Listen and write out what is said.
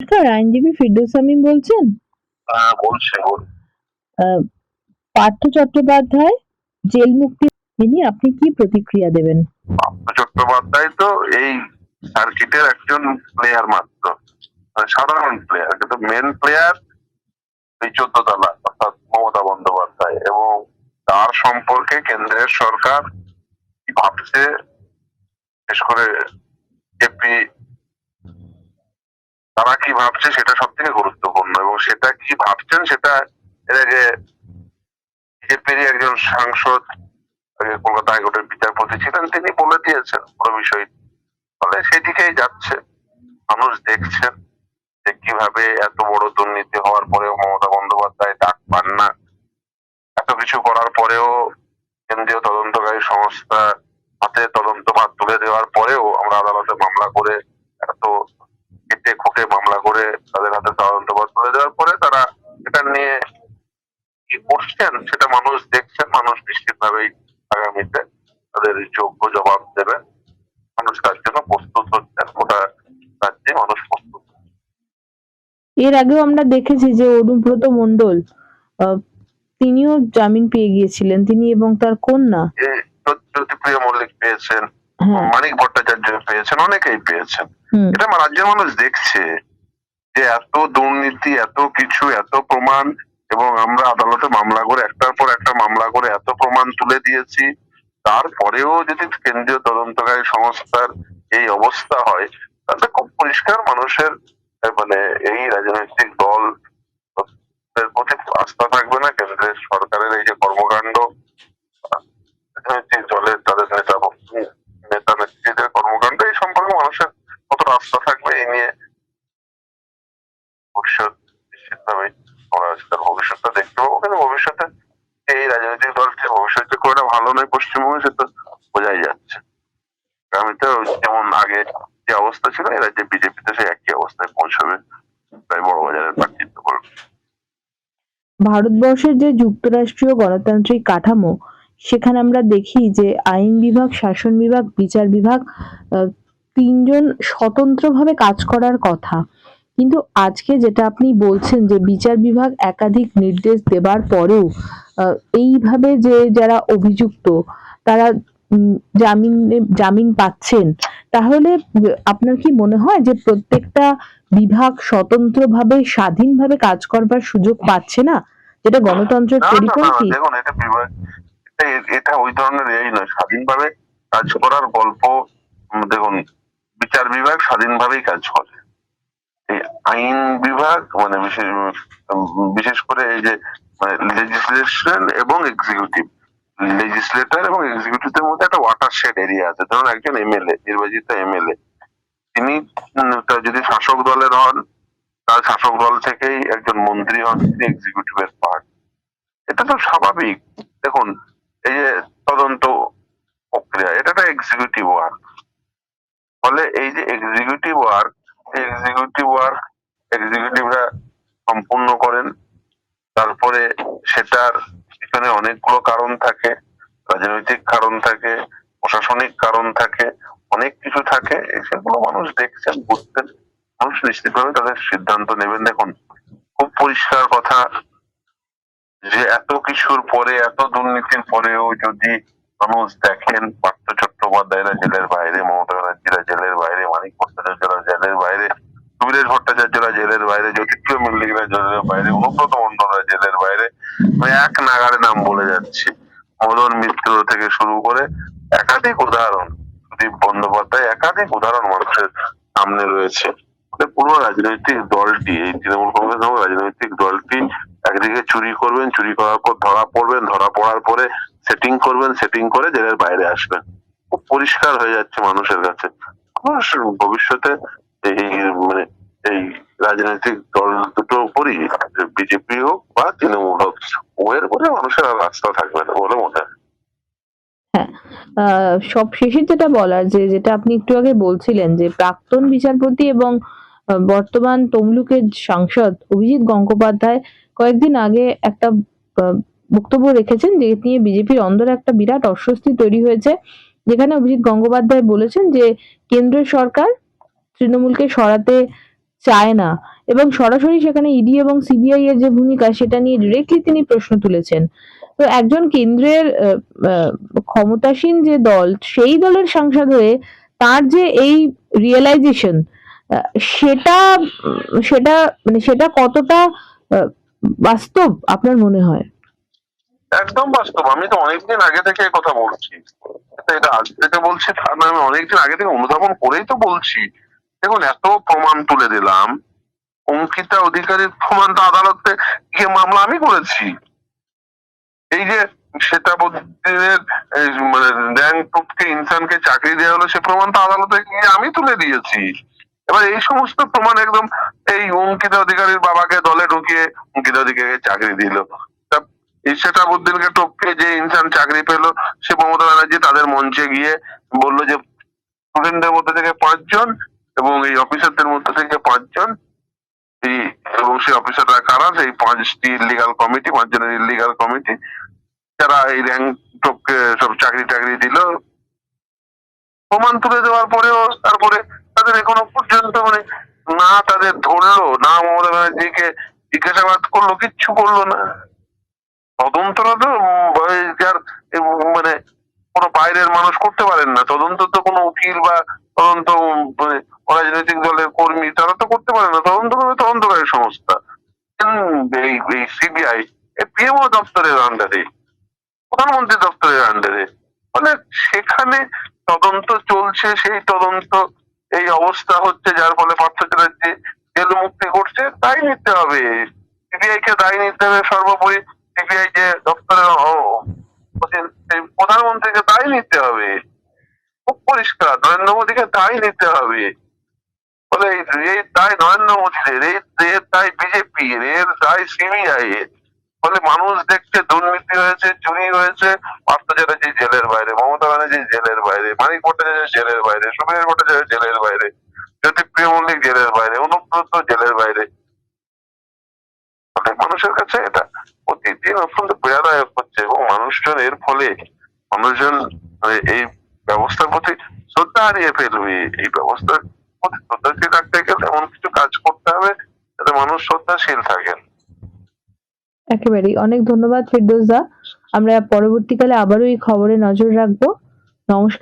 নমস্কার আইনজীবী ফিরদৌস আমিন বলছেন? হ্যাঁ বলছে পার্থ চট্টোপাধ্যায় জেল মুক্তি নিয়ে আপনি কি প্রতিক্রিয়া দেবেন? পার্থ চট্টোপাধ্যায় তো এই সার্কিটের একজন প্লেয়ার মাত্র। মানে সাধারণ প্লেয়ার কিন্তু মেন প্লেয়ার এই চোদ্দ তলা অর্থাৎ মমতা বন্দ্যোপাধ্যায়। এবং তার সম্পর্কে কেন্দ্রের সরকার কি ভাবছে বিশেষ করে এপি তারা কি ভাবছে সেটা সব থেকে গুরুত্বপূর্ণ এবং সেটা কি ভাবছেন সেটা এর বিজেপির একজন সাংসদ কলকাতা হাইকোর্টের বিচারপতি ছিলেন, তিনি বলে দিয়েছেন পুরো বিষয়। ফলে সেদিকেই যাচ্ছে। মানুষ দেখছেন যে কীভাবে এত বড় দুর্নীতি হওয়ার পরেও মমতা বন্দ্যোপাধ্যায় ডাক পান না। এত কিছু করার পরেও কেন্দ্রীয় তদন্তকারী সংস্থা হাতে তদন্ত ভার তুলে দেওয়ার পরেও আমরা আদালতে মামলা করে এত কেটে মামলা করে তাদের হাতে তদন্ত ভার তুলে দেওয়ার পরে তারা এটা নিয়ে কি করছেন সেটা মানুষ দেখছেন মানুষ নিশ্চিতভাবেই আগামীতে তাদের যোগ্য জবাব দেবে। মানুষ তার জন্য প্রস্তুত হচ্ছেন ওটা রাজ্যে মানুষ প্রস্তুত। এর আগেও আমরা দেখেছি যে অনুব্রত মন্ডল তিনিও জামিন পেয়ে গিয়েছিলেন তিনি এবং তার কন্যা। জ্যোতিপ্রিয় মল্লিক পেয়েছেন। হ্যাঁ। মানিক ভট্টাচার্য পেয়েছেন অনেকেই পেয়েছেন। এটা রাজ্যের মানুষ দেখছে যে এত দুর্নীতি এত কিছু এত প্রমাণ এবং আমরা আদালতে মামলা করে একটার পর একটা মামলা করে এত প্রমাণ তুলে দিয়েছি। তারপরেও যদি কেন্দ্রীয় তদন্তকারী সংস্থার এই অবস্থা হয় তাহলে খুব পরিষ্কার মানুষের মানে এই রাজনৈতিক দল এর প্রতি আস্থা থাকবে না কেন্দ্রের সরকারের এই যে কর্মকাণ্ড রাজনৈতিক দলের তাদের নেতা নেতা নেত্রীদের কর্মকাণ্ড এই সম্পর্কে মানুষের কতটা আস্থা থাকবে এই নিয়ে ভবিষ্যৎ নিশ্চিতভাবে আমরা তার ভবিষ্যৎটা দেখতে পাবো কিন্তু ভবিষ্যতে এই রাজনৈতিক দলকে ভবিষ্যতে খুব একটা ভালো নয় পশ্চিমবঙ্গে সে তো বোঝাই যাচ্ছে আগামীতে যেমন আগে যে অবস্থা ছিল এই রাজ্যে বিজেপিতে সেই একই অবস্থায় পৌঁছবে তাই বড় বাজারের প্রার্থিত্ব করবে। ভারতবর্ষের যে যুক্তরাষ্ট্রীয় গণতান্ত্রিক কাঠামো সেখানে আমরা দেখি যে আইন বিভাগ শাসন বিভাগ বিচার বিভাগ তিনজন স্বতন্ত্রভাবে কাজ করার কথা। কিন্তু আজকে যেটা আপনি বলছেন যে বিচার বিভাগ একাধিক নির্দেশ দেবার পরেও এইভাবে যে যারা অভিযুক্ত তারা জামিন জামিন পাচ্ছেন তাহলে আপনার কি মনে হয় যে প্রত্যেকটা বিভাগ স্বতন্ত্রভাবে স্বাধীনভাবে কাজ করবার সুযোগ পাচ্ছে না? যেটা গণতন্ত্রের পরিপন্থী দেখুন এটা বিভাগ এটা- ওই ধরনের এই নয় স্বাধীনভাবে কাজ করার গল্প দেখুন বিচার বিভাগ স্বাধীনভাবেই কাজ করে। এই আইন বিভাগ মানে বিশেষ বিশেষ করে এই যে লেজিসলেশন এবং এক্সিকিউটিভ লেজিসলেটর এবং এক্সিকিউটিভের মধ্যে একটা ওয়াটার শেড এরিয়া আছে। ধরুন একজন এমএলএ নির্বাচিত এমএলএ তিনি যদি শাসক দলের হন, তার শাসক দল থেকেই একজন মন্ত্রী হন, তিনি এক্সিকিউটিভের পার্ট এটা তো স্বাভাবিক। দেখুন, এই যে তদন্ত প্রক্রিয়া, এটা একটা এক্সিকিউটিভ ওয়ার্ক ফলে এই যে এক্সিকিউটিভ ওয়ার্ক এক্সিকিউটিভ ওয়ার্ক এক্সিকিউটিভরা সম্পূর্ণ করেন। তারপরে সেটার পিছনে অনেকগুলো কারণ থাকে, রাজনৈতিক কারণ থাকে প্রশাসনিক কারণ থাকে, অনেক কিছু থাকে সেগুলো মানুষ দেখছেন বুঝছেন মানুষ নিশ্চিতভাবে তাদের সিদ্ধান্ত নেবেন। দেখুন, খুব পরিষ্কার কথা যে এত কিছুর পরে, এত দুর্নীতির পরেও যদি মানুষ দেখেন, পার্থ চট্টোপাধ্যায়রা জেলের বাইরে, মমতা ব্যানার্জিরা জেলের বাইরে, মানিক ভট্টাচার্যরা জেলের বাইরে সুবীরেশ ভট্টাচার্যরা জেলের বাইরে, জ্যোতিপ্রিয় মল্লিকরা জেলের বাইরে, অনুব্রত মন্ডলরা জেলের বাইরে এক নাগারে নাম বলে যাচ্ছি। মদন মিত্র থেকে শুরু করে একাধিক উদাহরণ সুদীপ বন্দ্যোপাধ্যায় একাধিক উদাহরণ মানুষের সামনে রয়েছে। পুরো রাজনৈতিক দলটি, এই তৃণমূল কংগ্রেস নামক রাজনৈতিক দলটি একদিকে চুরি করবেন, চুরি করার পর ধরা পড়বেন, ধরা পড়ার পরে সেটিং করবেন, সেটিং করে জেলের বাইরে আসবেন। খুব পরিষ্কার হয়ে যাচ্ছে মানুষের কাছে। ভবিষ্যতে এই মানে এই রাজনৈতিক দল দুটো উপরই, বিজেপি হোক বা তৃণমূল হোক ওয়ের উপরে মানুষের আর আস্থা থাকবে না বলে মনে হয়। সব শেষে যেটা বলার যে, যেটা আপনি একটু আগে বলছিলেন যে, প্রাক্তন বিচারপতি এবং বর্তমান তমলুকের সাংসদ অভিজিৎ গঙ্গোপাধ্যায় কয়েকদিন আগে একটা বক্তব্য রেখেছেন যে নিয়ে বিজেপির অন্দরে একটা বিরাট অস্বস্তি তৈরি হয়েছে। যেখানে অভিজিৎ গঙ্গোপাধ্যায় বলেছেন যে কেন্দ্রের সরকার তৃণমূলকে সরাতে চায় না। এবং সরাসরি সেখানে ইডি এবং সিবিআই এর যে ভূমিকা, সেটা নিয়ে ডিরেক্টলি তিনি প্রশ্ন তুলেছেন। তো একজন কেন্দ্রের ক্ষমতাসীন যে দল, সেই দলের সাংসদ হয়ে তার যে এই রিয়েলাইজেশন সেটা সেটা মানে সেটা কতটা বাস্তব আপনার মনে হয়? একদম বাস্তব। আমি তো অনেকদিন আগে থেকে কথা বলছি। এটা- আজ থেকে বলছি আমি অনেকদিন আগে থেকে অনুধাবন করেই তো বলছি। দেখুন, এত প্রমাণ তুলে দিলাম। অঙ্কিতা অধিকারীর প্রমাণটা আদালতে গিয়ে মামলা আমি করেছি। এই যে শ্বেতাবুদ্দিনের মানে র্যাঙ্ক ইনসানকে চাকরি দেওয়া হলো, সে প্রমাণটা আদালতে গিয়ে আমি তুলে দিয়েছি। এবার এই সমস্ত প্রমাণ একদম এই অঙ্কিতা অধিকারীর বাবাকে দলে ঢুকিয়ে অঙ্কিতা অধিকারীকে চাকরি দিল। তা শ্বেতাবুদ্দিনকে টপকে যে ইনসান চাকরি পেল, সে মমতা ব্যানার্জি তাদের মঞ্চে গিয়ে বলল যে স্টুডেন্টদের মধ্যে থেকে পাঁচজন এবং এই অফিসারদের মধ্যে থেকে পাঁচজন এবং সেই অফিসাররা কারা? সেই পাঁচটি ইলিগাল কমিটি পাঁচজনের ইলিগাল কমিটি যারা এই র্যাঙ্ক সব চাকরি টাকরি দিল। প্রমাণ তুলে দেওয়ার পরেও তারপরে তাদের এখনও পর্যন্ত মানে না তাদের ধরলো, না মমতা ব্যানার্জিকে জিজ্ঞাসাবাদ করল, কিচ্ছু করল না। তদন্তটা তো যার মানে কোনো বাইরের মানুষ করতে পারেন না। তদন্ত তো কোনো উকিল বা তদন্ত উম, মানে রাজনৈতিক দলের কর্মী, তারা তো করতে পারে না, তদন্ত করবে তদন্তকারী সংস্থা। এই সিবিআই পিএমও দপ্তরের আন্ডারে প্রধানমন্ত্রী দপ্তরের আন্ডারে ফলে সেখানে তদন্ত চলছে, সেই তদন্ত, এই অবস্থা হচ্ছে, যার ফলে পার্থ চ্যাটার্জি জেল মুক্তি করছে তাই নিতে হবে। সিবিআই কে দায়ী নিতে হবে সর্বোপরি সিবিআই যে দপ্তরের প্রধানমন্ত্রীকে দায়ী নিতে হবে। খুব পরিষ্কার, নরেন্দ্র মোদীকে দায়ী নিতে হবে। এই- এই দায় নরেন্দ্র এই এর দায় বিজেপি এর দায় সিবিআই এর ফলে মানুষ দেখছে, দুর্নীতি হয়েছে, চুরি হয়েছে, পার্থ চ্যাটার্জি জেলের বাইরে, মমতা ব্যানার্জি জেলের বাইরে, মানিক ভট্টাচার্য জেলের বাইরে সুমেশ ভট্টাচার্য জেলের বাইরে, জ্যোতিপ্রিয় মল্লিক জেলের বাইরে, অনুব্রত জেলের বাইরে। ফলে মানুষের কাছে এটা প্রতিদিন অত্যন্ত পীড়াদায়ক হচ্ছে এবং মানুষজন এর ফলে মানুষজন মানে এই ব্যবস্থার প্রতি শ্রদ্ধা হারিয়ে ফেলবে। এই ব্যবস্থার প্রতি শ্রদ্ধাশীল রাখতে গেলে এমন কিছু কাজ করতে হবে যাতে মানুষ শ্রদ্ধাশীল থাকেন একেবারেই। অনেক ধন্যবাদ ফিরদৌস দা আমরা পরবর্তীকালে আবারও এই খবরে নজর রাখব। নমস্কার।